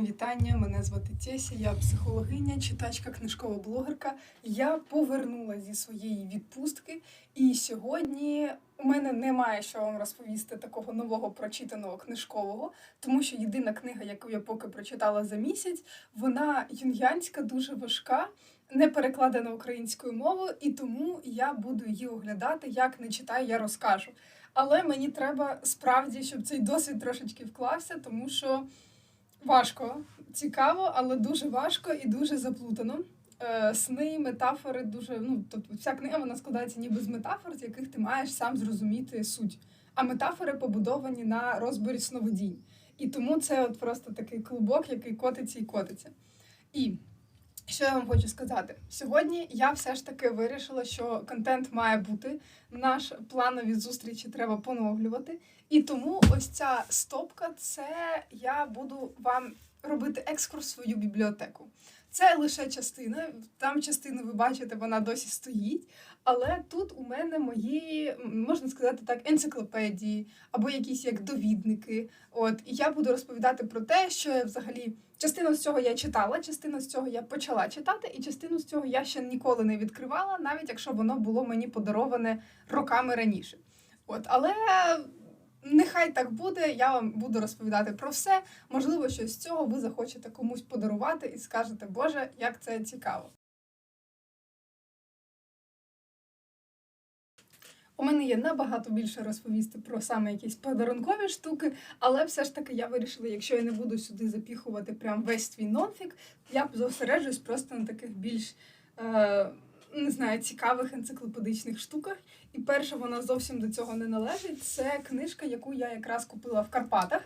Всім вітання! Мене звати Тєся, я психологиня, читачка, книжкова блогерка. Я повернулася зі своєї відпустки, і сьогодні у мене немає що вам розповісти такого нового прочитаного книжкового, тому що єдина книга, яку я поки прочитала за місяць, вона юнгіанська, дуже важка, не перекладена українською мовою, і тому я буду її оглядати. Як не читаю, я розкажу. Але мені треба справді, щоб цей досвід трошечки вклався, тому що. Важко, цікаво, але дуже важко і дуже заплутано. Е, сни, метафори дуже. Ну, тобто, вся книга вона складається ніби з метафор, з яких ти маєш сам зрозуміти суть. А метафори побудовані на розборі сновидінь. І тому це от просто такий клубок, який котиться і котиться. І що я вам хочу сказати? Сьогодні я все ж таки вирішила, що контент має бути. Наш планові зустрічі треба поновлювати. І тому ось ця стопка це я буду вам робити екскурс в свою бібліотеку. Це лише частина. Там частину ви бачите, вона досі стоїть. Але тут у мене мої, можна сказати так, енциклопедії або якісь як довідники. От і я буду розповідати про те, що я взагалі частину з цього я читала, частину з цього я почала читати, і частину з цього я ще ніколи не відкривала, навіть якщо воно було мені подароване роками раніше. От, але нехай так буде. Я вам буду розповідати про все. Можливо, щось з цього ви захочете комусь подарувати і скажете, Боже, як це цікаво. У мене є набагато більше розповісти про саме якісь подарункові штуки, але все ж таки я вирішила, якщо я не буду сюди запіхувати прям весь свій нонфік, я зосереджусь просто на таких більш е, не знаю, цікавих енциклопедичних штуках. І перша вона зовсім до цього не належить. Це книжка, яку я якраз купила в Карпатах.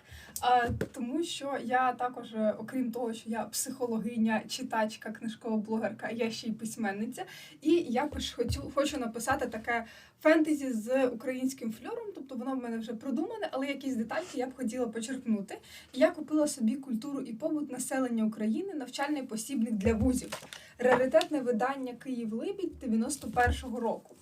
Тому що я також, е, окрім того, що я психологиня, читачка, книжкова блогерка, я ще й письменниця. І я хочу, хочу написати таке фентезі з українським фльором, тобто воно в мене вже продумане, але якісь детальки я б хотіла почерпнути. Я купила собі культуру і побут населення України, навчальний посібник для вузів, раритетне видання Київ Либідь 91-го року.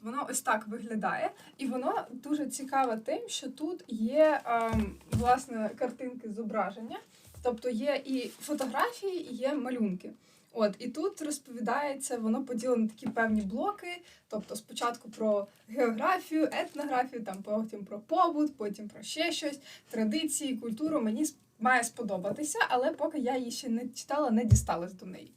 От воно ось так виглядає, і воно дуже цікаве тим, що тут є ем, власне картинки зображення, тобто є і фотографії, і є малюнки. От і тут розповідається, воно поділено на такі певні блоки. Тобто, спочатку про географію, етнографію, там потім про побут, потім про ще щось, традиції, культуру. Мені має сподобатися, але поки я її ще не читала, не дісталась до неї.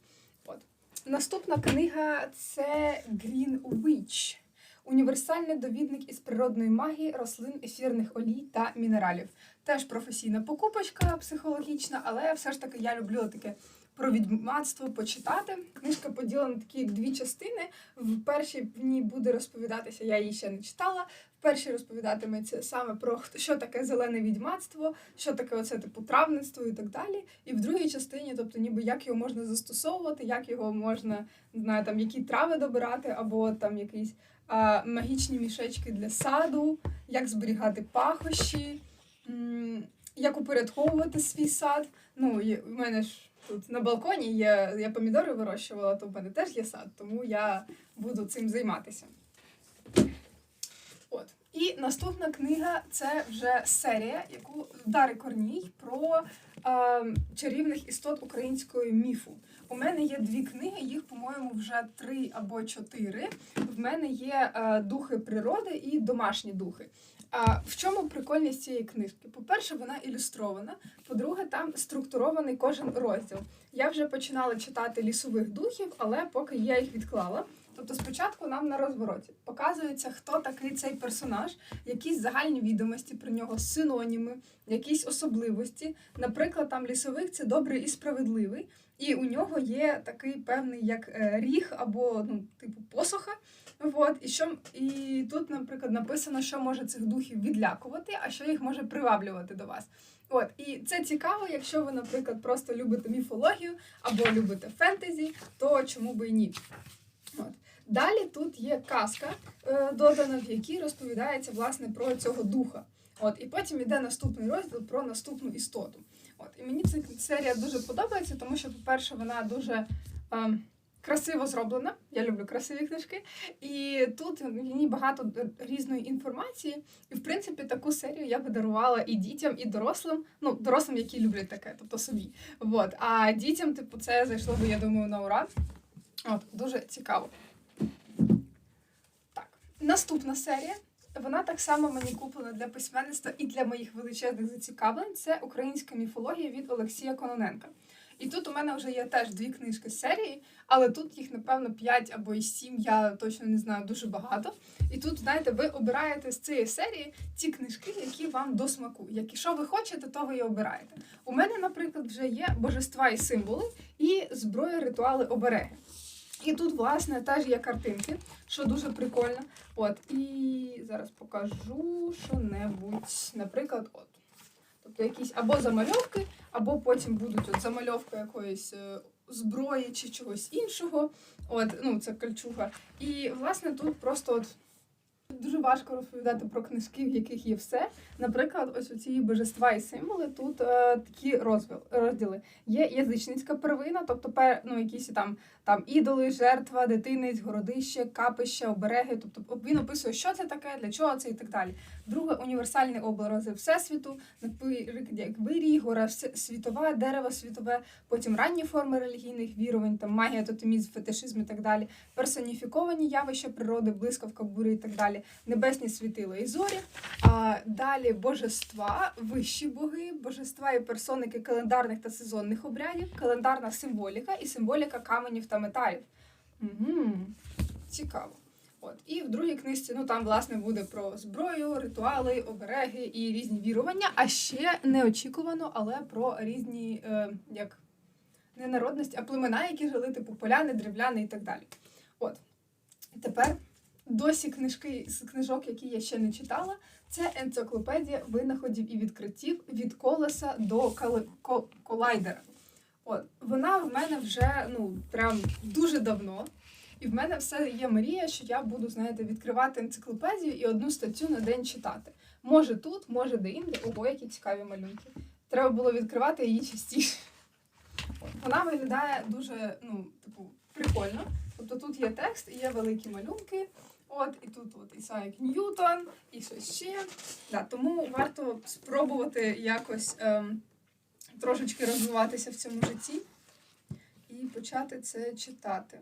От наступна книга це Green Witch. Універсальний довідник із природної магії, рослин, ефірних олій та мінералів. Теж професійна покупочка психологічна, але все ж таки я люблю таке про відьмацтво почитати. Книжка поділена на такі дві частини. В першій в ній буде розповідатися, я її ще не читала. В першій розповідатиметься саме про що таке зелене відьмацтво, що таке оце типу травництво і так далі. І в другій частині, тобто, ніби як його можна застосовувати, як його можна не знаю, там які трави добирати, або там якісь а, магічні мішечки для саду, як зберігати пахощі. Як упорядковувати свій сад. Ну, в мене ж Тут на балконі є, я помідори вирощувала, то в мене теж є сад, тому я буду цим займатися. От. І наступна книга це вже серія, яку Дари Корній про е, чарівних істот української міфу. У мене є дві книги, їх, по-моєму, вже три або чотири. В мене є е, духи природи і домашні духи. А в чому прикольність цієї книжки? По-перше, вона ілюстрована. По-друге, там структурований кожен розділ. Я вже починала читати лісових духів, але поки я їх відклала. Тобто, спочатку нам на розвороті показується, хто такий цей персонаж, якісь загальні відомості про нього, синоніми, якісь особливості. Наприклад, там лісовик це добрий і справедливий, і у нього є такий певний як е, ріг або ну, типу посоха. От, і що і тут, наприклад, написано, що може цих духів відлякувати, а що їх може приваблювати до вас. От, і це цікаво, якщо ви, наприклад, просто любите міфологію або любите фентезі, то чому би і ні. От. Далі тут є казка, е, додана, в якій розповідається власне про цього духа. От, І потім йде наступний розділ про наступну істоту. От, І мені ця серія дуже подобається, тому що, по-перше, вона дуже. Е, красиво зроблена. Я люблю красиві книжки. І тут в ній багато різної інформації. І в принципі таку серію я би дарувала і дітям, і дорослим. Ну, дорослим, які люблять таке, тобто собі. Вот. А дітям, типу, це зайшло би, я думаю, на ура. От, дуже цікаво. Так, наступна серія. Вона так само мені куплена для письменництва і для моїх величезних зацікавлень. Це українська міфологія від Олексія Кононенка. І тут у мене вже є теж дві книжки з серії, але тут їх, напевно, 5 або і 7, я точно не знаю, дуже багато. І тут, знаєте, ви обираєте з цієї серії ті книжки, які вам до смаку. Які що ви хочете, то ви і обираєте. У мене, наприклад, вже є божества і символи, і зброя, ритуали, обереги. І тут, власне, теж є картинки, що дуже прикольно. От, і зараз покажу що-небудь. Наприклад, от. Тобто якісь або замальовки, або потім будуть от замальовка якоїсь е, зброї чи чогось іншого. От, ну, це кольчуга. І, власне, тут просто от. Дуже важко розповідати про книжки, в яких є все. Наприклад, ось у ці божества і символи тут е, такі розділ, розділи. Є язичницька первина, тобто пер, ну, якісь там, там ідоли, жертва, дитинець, городище, капище, обереги. Тобто він описує, що це таке, для чого це і так далі. Друге універсальні образи всесвіту, наприклад, як вирій, гора все- дерево світове, потім ранні форми релігійних вірувань, там магія, тотемізм, фетишизм і так далі персоніфіковані явища природи, блискавка, бурі і так далі, небесні світила і зорі. А далі божества, вищі боги, божества і персоники календарних та сезонних обрядів, календарна символіка і символіка каменів та металів. Угу. Цікаво. От. І в другій книжці, ну там, власне, буде про зброю, ритуали, обереги і різні вірування, а ще неочікувано, але про різні, е, як не народності, а племена, які жили, типу поляни, древляни і так далі. От. Тепер досі книжки з книжок, які я ще не читала, це енциклопедія винаходів і відкриттів від колеса до кали- ко- колайдера. От, вона в мене вже ну прям дуже давно. І в мене все є мрія, що я буду, знаєте, відкривати енциклопедію і одну статтю на день читати. Може тут, може де-інде. Ого, які цікаві малюнки. Треба було відкривати її частіше. Вона виглядає дуже, ну, типу, прикольно. Тобто тут є текст і є великі малюнки. От, і тут от Ісаак Ньютон, і щось ще. Да, тому варто спробувати якось ем, трошечки розвиватися в цьому житті і почати це читати.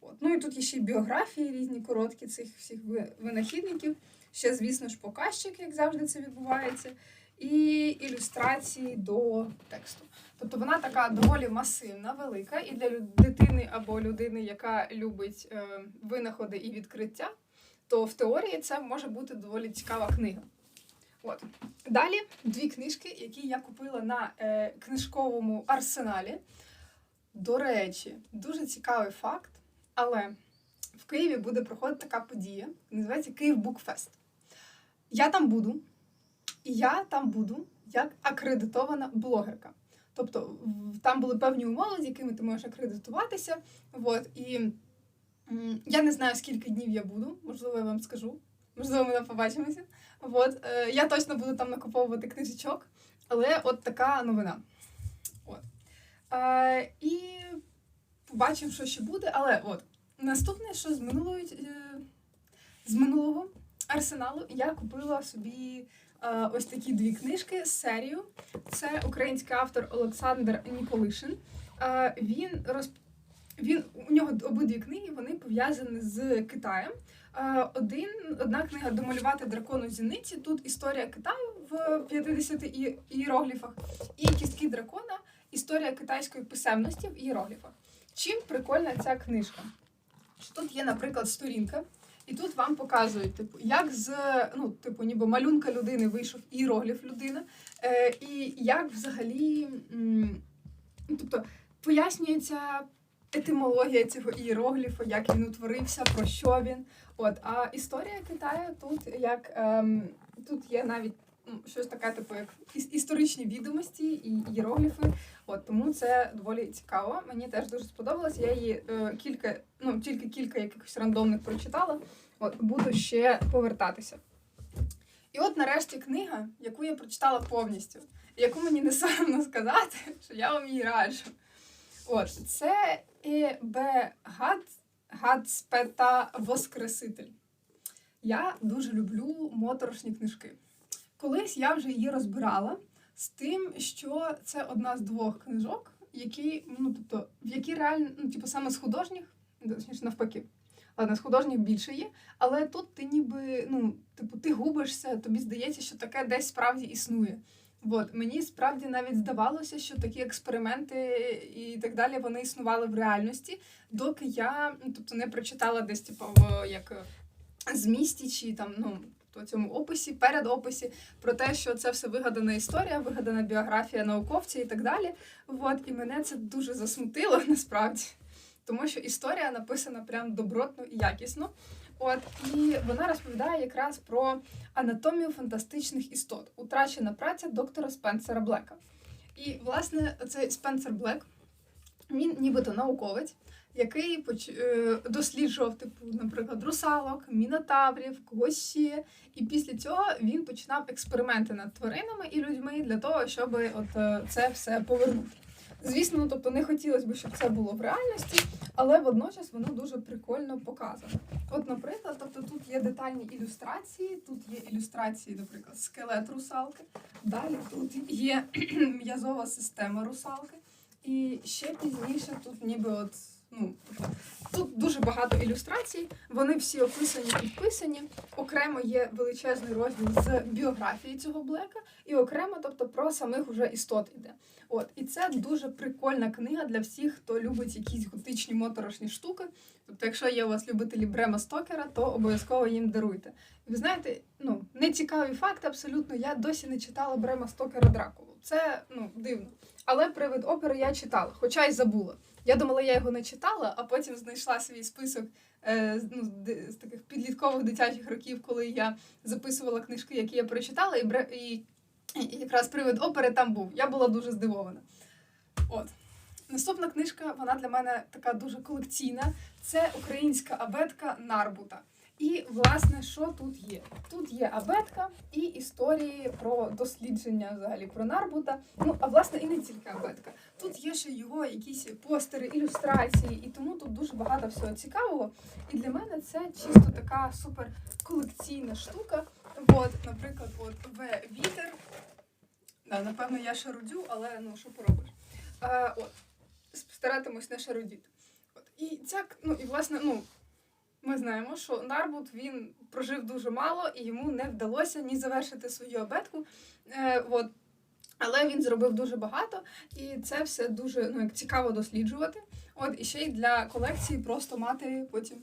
От. Ну і тут є ще й біографії різні короткі цих всіх винахідників. Ще, звісно ж, показчик, як завжди це відбувається, і ілюстрації до тексту. Тобто вона така доволі масивна, велика, і для дитини або людини, яка любить е, винаходи і відкриття, то в теорії це може бути доволі цікава книга. От. Далі дві книжки, які я купила на е, книжковому арсеналі. До речі, дуже цікавий факт, але в Києві буде проходити така подія, називається Київ Букфест. Я там буду, і я там буду як акредитована блогерка. Тобто там були певні умови, з якими ти можеш акредитуватися. От, і м, я не знаю, скільки днів я буду, можливо, я вам скажу. Можливо, ми там побачимося. От, е, я точно буду там накуповувати книжечок, але от така новина. От. Е, і побачимо, що ще буде. Але от наступне, що з минулої, е, з минулого арсеналу я купила собі е, ось такі дві книжки з серію. Це український автор Олександр Ніколишин. Е, він роз... він у нього обидві книги вони пов'язані з Китаєм. Е, Один, одна книга Домалювати дракону зіниці. Тут історія Китаю в 50 і- іерогліфах, і кістки дракона історія китайської писемності в іерогліфах. Чим прикольна ця книжка? Тут є, наприклад, сторінка, і тут вам показують, типу, як з ну, типу, ніби малюнка людини вийшов іерогліф людина, е, і як взагалі, м, тобто, пояснюється етимологія цього іерогліфа, як він утворився, про що він. От, а історія Китаю тут як ем, тут є навіть щось таке, типу, як історичні відомості і іерогліфи. От тому це доволі цікаво. Мені теж дуже сподобалось. Я її е, кілька, ну тільки кілька якихось рандомних прочитала. От буду ще повертатися. І от нарешті книга, яку я прочитала повністю, яку мені не соромно сказати, що я вам її раджу. От це бе гад, Гадспета Воскреситель. Я дуже люблю моторошні книжки. Колись я вже її розбирала з тим, що це одна з двох книжок, які, ну, тобто, в які реально, ну, типу, саме з художніх, точніше, навпаки. Ладно, з художніх більше є, але тут ти ніби, ну, типу, ти губишся, тобі здається, що таке десь справді існує. От, мені справді навіть здавалося, що такі експерименти і так далі вони існували в реальності, доки я ну, тобто, не прочитала десь, типу, як змісті чи там, ну. В цьому описі, передописі, про те, що це все вигадана історія, вигадана біографія науковця і так далі. От, і мене це дуже засмутило насправді, тому що історія написана прям добротно і якісно. От і вона розповідає якраз про анатомію фантастичних істот, утрачена праця доктора Спенсера Блека. І, власне, цей Спенсер Блек, він нібито науковець, який е, досліджував, типу, наприклад, русалок, мінотаврів, когось ще. І після цього він починав експерименти над тваринами і людьми для того, щоб от е, це все повернути. Звісно, ну, тобто не хотілося б, щоб це було в реальності, але водночас воно дуже прикольно показано. От, наприклад, тобто тут є детальні ілюстрації, тут є ілюстрації, наприклад, скелет русалки. Далі тут є м'язова система русалки. І ще пізніше тут ніби от. Ну, тут дуже багато ілюстрацій, вони всі описані підписані. Окремо є величезний розділ з біографії цього Блека, і окремо, тобто, про самих уже істот іде. От, і це дуже прикольна книга для всіх, хто любить якісь готичні моторошні штуки. Тобто, якщо є у вас любителі Брема Стокера, то обов'язково їм даруйте. Ви знаєте, ну нецікавий факт абсолютно. Я досі не читала Брема Стокера Дракулу. Це ну дивно. Але привид опери я читала, хоча й забула. Я думала, я його не читала, а потім знайшла свій список е, ну, з таких підліткових дитячих років, коли я записувала книжки, які я прочитала, і, і, і якраз привид опери там був. Я була дуже здивована. От. Наступна книжка, вона для мене така дуже колекційна. Це українська абетка Нарбута. І, власне, що тут є? Тут є абетка і історії про дослідження взагалі про Нарбута. Ну, а власне, і не тільки абетка. Тут є ще його якісь постери, ілюстрації, і тому тут дуже багато всього цікавого. І для мене це чисто така супер колекційна штука. От, наприклад, от В вітер. Да, напевно, я шарудю, але ну що поробиш? А, от, старатимусь не шарудіти. От. І ця, ну, і власне, ну. Ми знаємо, що Нарбут він прожив дуже мало і йому не вдалося ні завершити свою абетку. Е, от. Але він зробив дуже багато, і це все дуже ну, як цікаво досліджувати. От і ще й для колекції просто мати потім.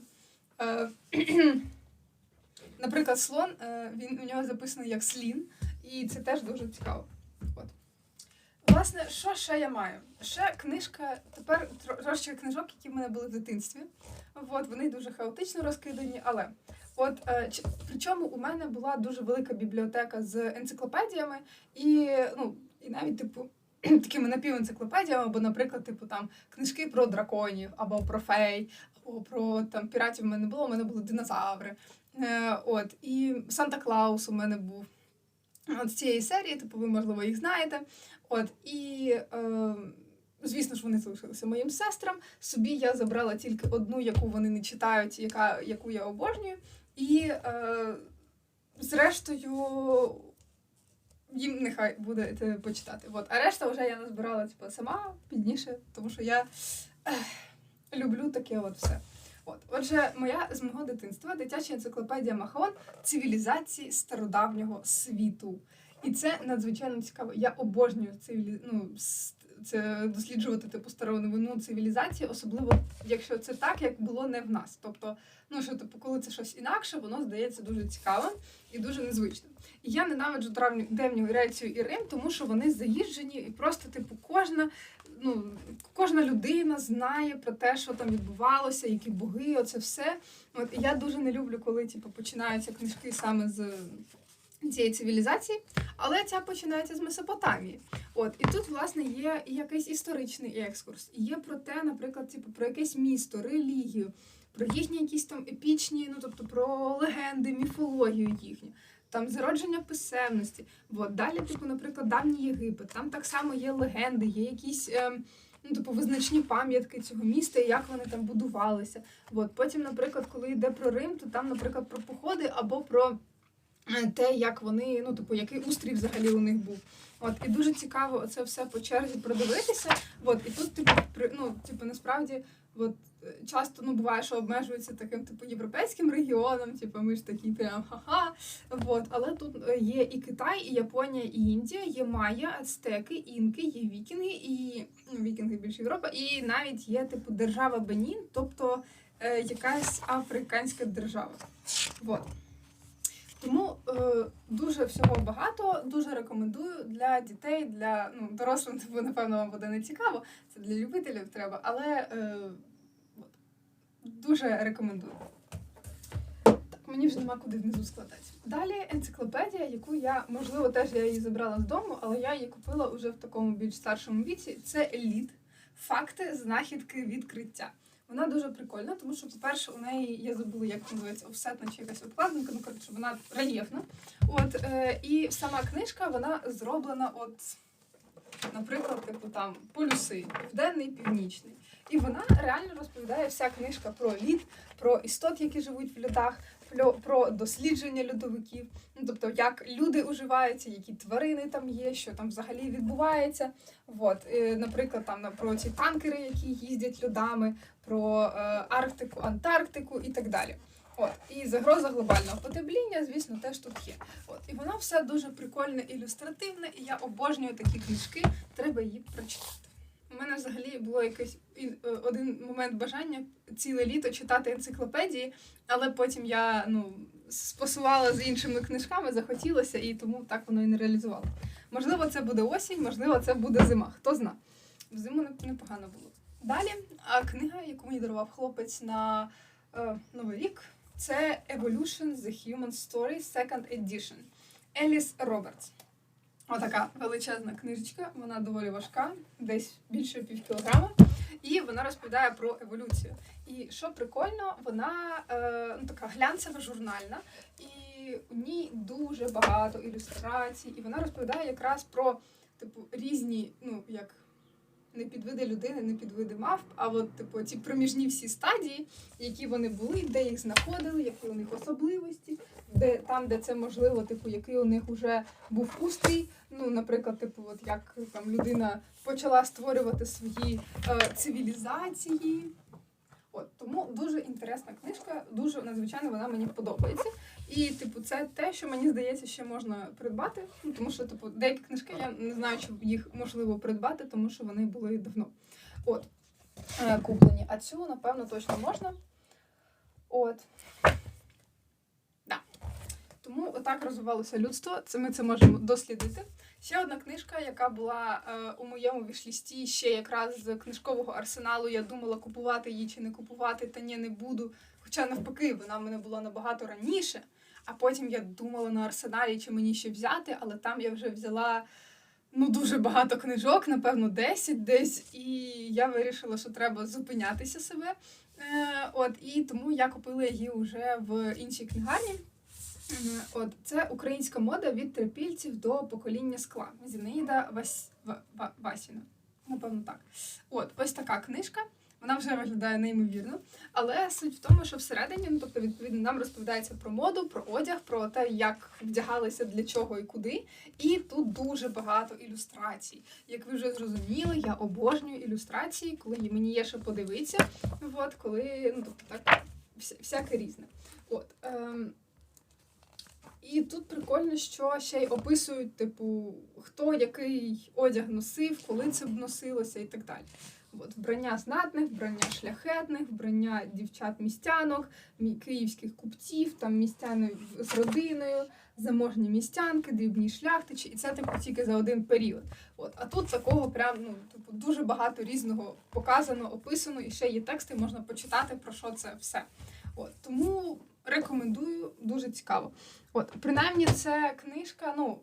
Е, Наприклад, слон, е, він у нього записаний як слін, і це теж дуже цікаво. От. Власне, що ще я маю? Ще книжка, тепер трошки книжок, які в мене були в дитинстві. От, вони дуже хаотично розкидані, але от е, причому у мене була дуже велика бібліотека з енциклопедіями, і ну, і навіть типу. Такими напівенциклопедіями, або, наприклад, типу там книжки про драконів, або про фей, або про там піратів у мене не було, у мене були динозаври. Е, От, і Санта Клаус у мене був. От з цієї серії, типу, ви, можливо, їх знаєте. От, і, е, звісно ж, вони залишилися моїм сестрам. Собі я забрала тільки одну, яку вони не читають, яка, яку я обожнюю. І, е, зрештою, їм нехай буде почитати. От. А решта вже я назбирала типу, сама пізніше, тому що я ех, люблю таке от все. От, отже, моя з мого дитинства дитяча енциклопедія Махон цивілізації стародавнього світу. І це надзвичайно цікаво. Я обожнюю цивілі... ну, це досліджувати типу старовину цивілізації, особливо якщо це так, як було не в нас. Тобто, ну що типу, коли це щось інакше, воно здається дуже цікавим і дуже незвичним. І я ненавиджу древню Грецію і Рим, тому що вони заїжджені, і просто, типу, кожна. Ну, кожна людина знає про те, що там відбувалося, які боги, оце все. От і я дуже не люблю, коли типу, починаються книжки саме з цієї цивілізації, але ця починається з Месопотамії. От і тут, власне, є якийсь історичний екскурс. Є про те, наприклад, типу, про якесь місто, релігію, про їхні якісь там епічні, ну тобто про легенди, міфологію їхню. Там зародження писемності. От. Далі, типу, наприклад, давній Єгипет. Там так само є легенди, є якісь. Е, ну, типу, визначні пам'ятки цього міста і як вони там будувалися. От. Потім, наприклад, коли йде про Рим, то там, наприклад, про походи або про е, те, як вони, ну, типу, який устрій взагалі у них був. От, і дуже цікаво це все по черзі продивитися. От, і тут, типу, ну, типу, насправді, от, часто ну, буває, що обмежується таким типу європейським регіоном, типу, ми ж такі прям ха-ха. От, але тут е, є і Китай, і Японія, і Індія, є Майя, Ацтеки, Інки, є Вікінги, і ну, Вікінги більше Європа, і навіть є типу держава Бенін, тобто е, якась африканська держава. От. Тому е, дуже всього багато, дуже рекомендую для дітей, для ну, дорослим, напевно, вам буде не цікаво. Це для любителів треба, але е, дуже рекомендую. Так, мені вже нема куди внизу складати. Далі енциклопедія, яку я, можливо, теж я її забрала з дому, але я її купила вже в такому більш старшому віці. Це еліт. Факти, знахідки, відкриття. Вона дуже прикольна, тому що, по-перше, у неї я забула, як називається офсетна чи якась обкладинка, ну коротше, вона рельєфна. От е, і сама книжка вона зроблена, от, наприклад, типу там полюси, південний, північний. І вона реально розповідає вся книжка про лід, про істот, які живуть в льодах, про, дослідження льодовиків. Ну тобто, як люди уживаються, які тварини там є, що там взагалі відбувається. От, е, наприклад, там про ці танкери, які їздять льодами, про е, Арктику, Антарктику і так далі. От і загроза глобального потепління, звісно, теж тут є. От і воно все дуже прикольне, ілюстративне, і я обожнюю такі книжки. Треба її прочитати. У мене взагалі було якийсь е, один момент бажання ціле літо читати енциклопедії, але потім я ну спасувала з іншими книжками, захотілося, і тому так воно і не реалізувало. Можливо, це буде осінь, можливо, це буде зима. Хто зна. Взиму не- непогано було. Далі а книга, яку мені дарував хлопець на е, Новий рік, це Evolution The Human Story Second Edition. Еліс Робертс. Отака величезна книжечка, вона доволі важка, десь більше пів кілограма. І вона розповідає про еволюцію. І що прикольно, вона е, ну, така глянцева журнальна, і у ній дуже багато ілюстрацій, і вона розповідає якраз про типу різні, ну як не підвиди людини, не підвиди мавп, а от типу ці проміжні всі стадії, які вони були, де їх знаходили, які у них особливості, де там, де це можливо, типу, який у них вже був устрій. Ну, наприклад, типу, от як там людина почала створювати свої е, цивілізації. От тому дуже інтересна книжка, дуже надзвичайно вона мені подобається. І, типу, це те, що мені здається, ще можна придбати. Ну, тому що, типу, деякі книжки я не знаю, чи їх можливо придбати, тому що вони були давно. От е, куплені. А цю, напевно, точно можна. От. Тому отак розвивалося людство. Це ми це можемо дослідити. Ще одна книжка, яка була е, у моєму вішлісті ще якраз з книжкового арсеналу. Я думала, купувати її чи не купувати, та ні, не буду. Хоча навпаки, вона в мене була набагато раніше. А потім я думала на арсеналі, чи мені ще взяти, але там я вже взяла ну дуже багато книжок, напевно, 10 десь. І я вирішила, що треба зупинятися себе. Е, от і тому я купила її вже в іншій книгарні. От це українська мода від трипільців до покоління скла. Зінаїда Вас... Ва- Ва- Васіна. Напевно, так. От, ось така книжка. Вона вже виглядає неймовірно. Але суть в тому, що всередині, ну тобто, відповідно, нам розповідається про моду, про одяг, про те, як вдягалися, для чого і куди. І тут дуже багато ілюстрацій. Як ви вже зрозуміли, я обожнюю ілюстрації, коли мені є що подивитися. От, коли, ну тобто так, всяке різне. От. Ем, і тут прикольно, що ще й описують, типу, хто який одяг носив, коли це носилося і так далі. От, вбрання знатних, вбрання шляхетних, вбрання дівчат-містянок, київських купців, там містяни з родиною, заможні містянки, дрібні шляхтичі, і це типу тільки за один період. От, а тут такого прям ну, типу, дуже багато різного показано, описано, і ще є тексти, можна почитати про що це все. От, тому рекомендую, дуже цікаво. От, принаймні, це книжка, ну,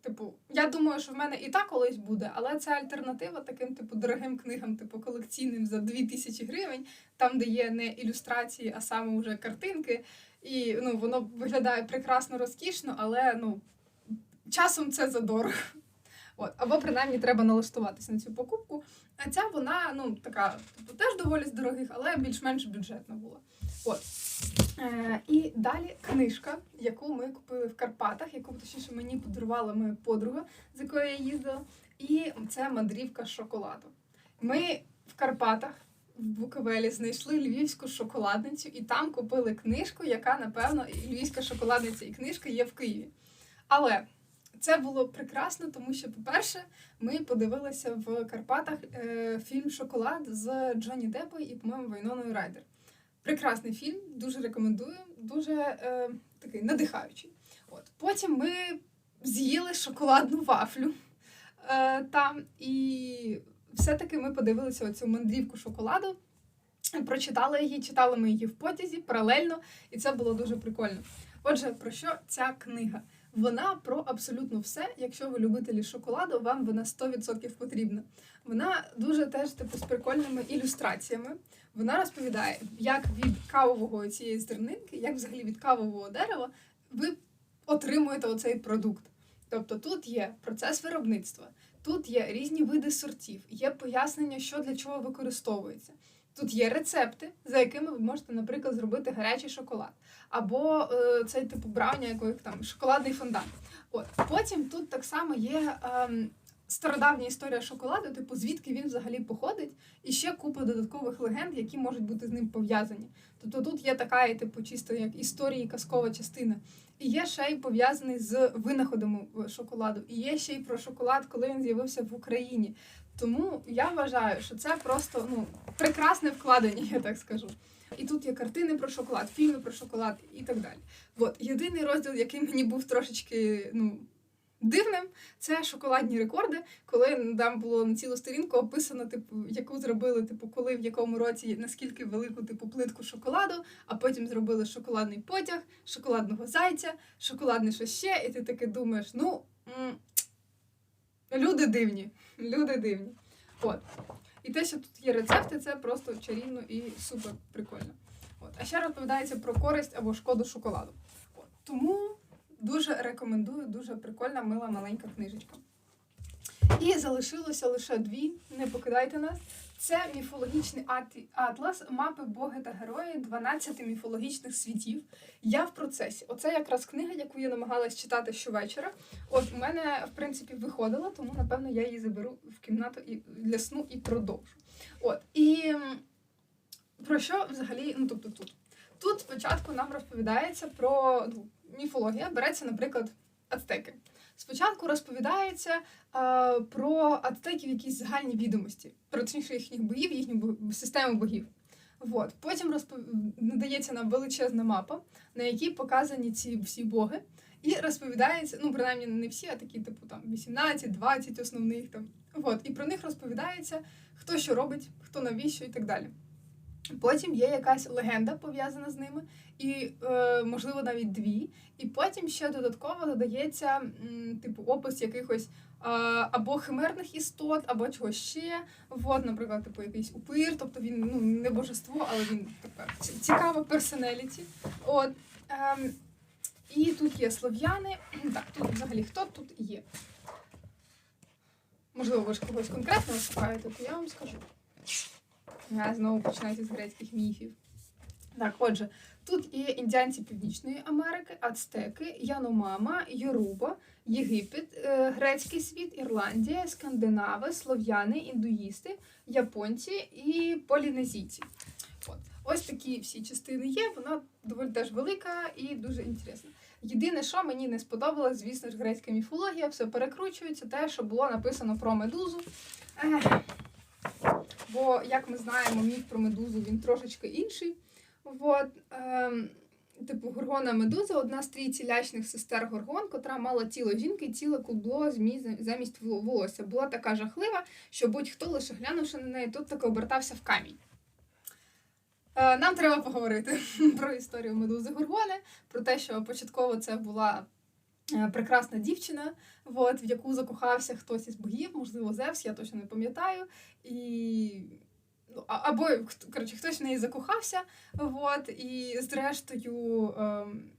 типу, я думаю, що в мене і так колись буде, але це альтернатива таким, типу, дорогим книгам, типу, колекційним за 2000 гривень, там, де є не ілюстрації, а саме вже картинки. І ну, воно виглядає прекрасно розкішно, але ну, часом це задорого. От, або принаймні треба налаштуватися на цю покупку. А ця вона ну така, тобто теж доволі з дорогих, але більш-менш бюджетна була. От. Е, і далі книжка, яку ми купили в Карпатах, яку точніше мені подарувала моя подруга, з якою я їздила. І це мандрівка шоколаду. Ми в Карпатах в Буковелі знайшли львівську шоколадницю і там купили книжку, яка, напевно, львівська шоколадниця і книжка є в Києві. Але це було прекрасно, тому що, по-перше, ми подивилися в Карпатах е, фільм Шоколад з Джонні Деппою і, по-моєму, Вайноною Райдер. Прекрасний фільм, дуже рекомендую, дуже е, такий надихаючий. От. Потім ми з'їли шоколадну вафлю е, там, і все-таки ми подивилися оцю мандрівку шоколаду. Прочитали її, читали ми її в потязі паралельно, і це було дуже прикольно. Отже, про що ця книга? Вона про абсолютно все. Якщо ви любителі шоколаду, вам вона 100% потрібна. Вона дуже теж типу з прикольними ілюстраціями. Вона розповідає, як від кавового цієї зернинки, як взагалі від кавового дерева, ви отримуєте оцей продукт. Тобто тут є процес виробництва, тут є різні види сортів, є пояснення, що для чого використовується. Тут є рецепти, за якими ви можете, наприклад, зробити гарячий шоколад, або е, цей типу брауня, який там шоколадний фондан. От потім тут так само є е, стародавня історія шоколаду, типу звідки він взагалі походить, і ще купа додаткових легенд, які можуть бути з ним пов'язані. Тобто тут є така, типу, чисто як історії, казкова частина. І є ще й пов'язаний з винаходом шоколаду. І є ще й про шоколад, коли він з'явився в Україні. Тому я вважаю, що це просто ну прекрасне вкладення, я так скажу. І тут є картини про шоколад, фільми про шоколад і так далі. От єдиний розділ, який мені був трошечки ну дивним, це шоколадні рекорди, коли там було на цілу сторінку описано, типу, яку зробили, типу, коли в якому році наскільки велику типу плитку шоколаду, а потім зробили шоколадний потяг, шоколадного зайця, шоколадне що ще, і ти таки думаєш, ну. Люди дивні. Люди дивні. От. І те, що тут є рецепти, це просто чарівно і супер прикольно. От. А ще розповідається про користь або шкоду шоколаду. От. Тому дуже рекомендую, дуже прикольна, мила маленька книжечка. І залишилося лише дві. Не покидайте нас. Це міфологічний атлас, мапи боги та герої 12 міфологічних світів. Я в процесі. Оце якраз книга, яку я намагалась читати щовечора. От у мене, в принципі, виходила, тому напевно я її заберу в кімнату і для сну і продовжу. От і про що взагалі? Ну тобто тут. Тут спочатку нам розповідається про ну, міфологія. Береться, наприклад, ацтеки. Спочатку розповідається е, про ацтеків якісь загальні відомості, про їхніх богів, їхню систему богів. От. Потім розпов... надається нам величезна мапа, на якій показані ці всі боги, і розповідається, ну, принаймні не всі, а такі, типу, там 18-20 основних там. От. І про них розповідається, хто що робить, хто навіщо і так далі. Потім є якась легенда пов'язана з ними, і, е, можливо, навіть дві. І потім ще додатково додається типу опис якихось е, або химерних істот, або чогось ще. От, наприклад, типу якийсь упир, тобто він ну, не божество, але він така цікава персоналіті. От. Е, і тут є слов'яни. Так, тут взагалі хто тут є? Можливо, ви ж когось конкретно шукаєте, то я вам скажу. Я знову починається з грецьких міфів. Так, отже, тут є індіанці Північної Америки, Ацтеки, Яномама, Йоруба, Єгипет, е, Грецький світ, Ірландія, Скандинави, Слов'яни, індуїсти, японці і полінезійці. От. Ось такі всі частини є, вона доволі теж велика і дуже інтересна. Єдине, що мені не сподобалось, звісно ж, грецька міфологія, все перекручується, те, що було написано про медузу. Ех. Бо, як ми знаємо, міф про медузу він трошечки інший. От, ем, Типу, горгона медуза одна з трійці лячних сестер Горгон, котра мала тіло жінки і ціле кубло змій замість волосся. Була така жахлива, що будь-хто, лише глянувши на неї, тут таки обертався в камінь. Е, нам треба поговорити про історію медузи Горгони, про те, що початково це була прекрасна дівчина, от, в яку закохався хтось із богів, можливо, Зевс, я точно не пам'ятаю. І... Ну, або коротше, хтось в неї закохався, от, і зрештою ем...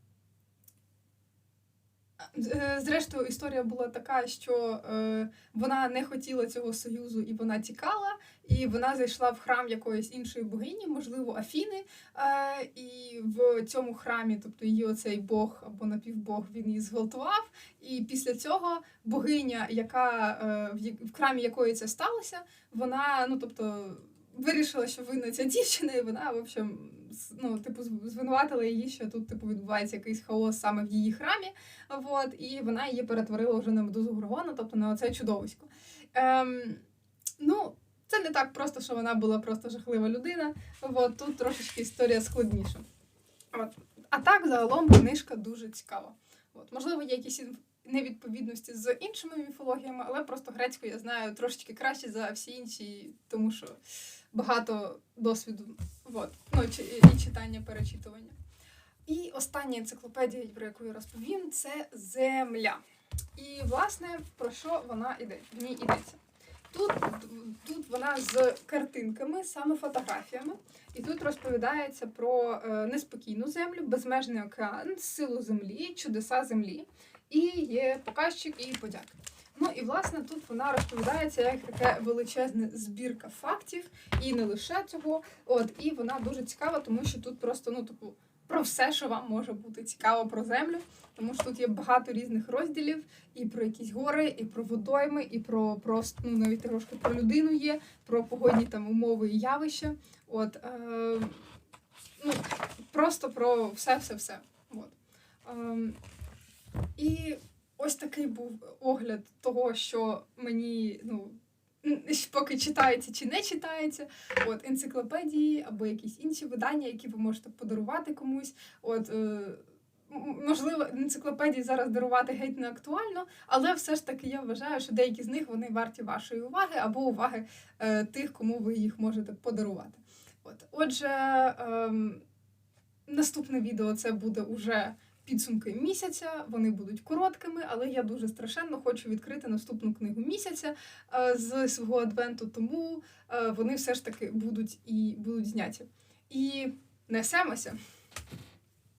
Е, Зрештою, історія була така, що е, вона не хотіла цього союзу і вона тікала, і вона зайшла в храм якоїсь іншої богині, можливо, Афіни. Е, і в цьому храмі, тобто її оцей бог або напівбог, він її зґвалтував. І після цього богиня, яка е, в, храмі якої це сталося, вона, ну тобто, вирішила, що винна ця дівчина, і вона, в общем, ну, типу, з- звинуватила її, що тут типу відбувається якийсь хаос саме в її храмі. Вот, і вона її перетворила вже на медузу Горгона, тобто на оце чудовисько. Ем, ну, це не так просто, що вона була просто жахлива людина. От, тут трошечки історія складніша. От. А так, загалом, книжка дуже цікава. От, можливо, є якісь невідповідності з іншими міфологіями, але просто грецьку я знаю трошечки краще за всі інші, тому що багато досвіду. От. Ну, і читання, перечитування. І остання енциклопедія, про яку я розповім, це Земля. І, власне, про що вона йде? В ній йдеться. Тут, тут вона з картинками, саме фотографіями, і тут розповідається про е, неспокійну землю, безмежний океан, силу землі, чудеса землі. І є показчик і подяки. Ну і власне тут вона розповідається як таке величезна збірка фактів, і не лише цього. От і вона дуже цікава, тому що тут просто ну типу про все, що вам може бути цікаво про землю, тому що тут є багато різних розділів, і про якісь гори, і про водойми, і про просто ну навіть трошки про людину є, про погодні там умови і явища. От е, ну просто про все, все, все. От. Ем, і ось такий був огляд того, що мені ну. Поки читається чи не читається, от енциклопедії або якісь інші видання, які ви можете подарувати комусь. От е, можливо, енциклопедії зараз дарувати геть не актуально, але все ж таки я вважаю, що деякі з них вони варті вашої уваги або уваги е, тих, кому ви їх можете подарувати. От, отже, ем, наступне відео це буде уже підсумки місяця. Вони будуть короткими, але я дуже страшенно хочу відкрити наступну книгу місяця е, з свого адвенту, тому е, вони все ж таки будуть і будуть зняті. І несемося.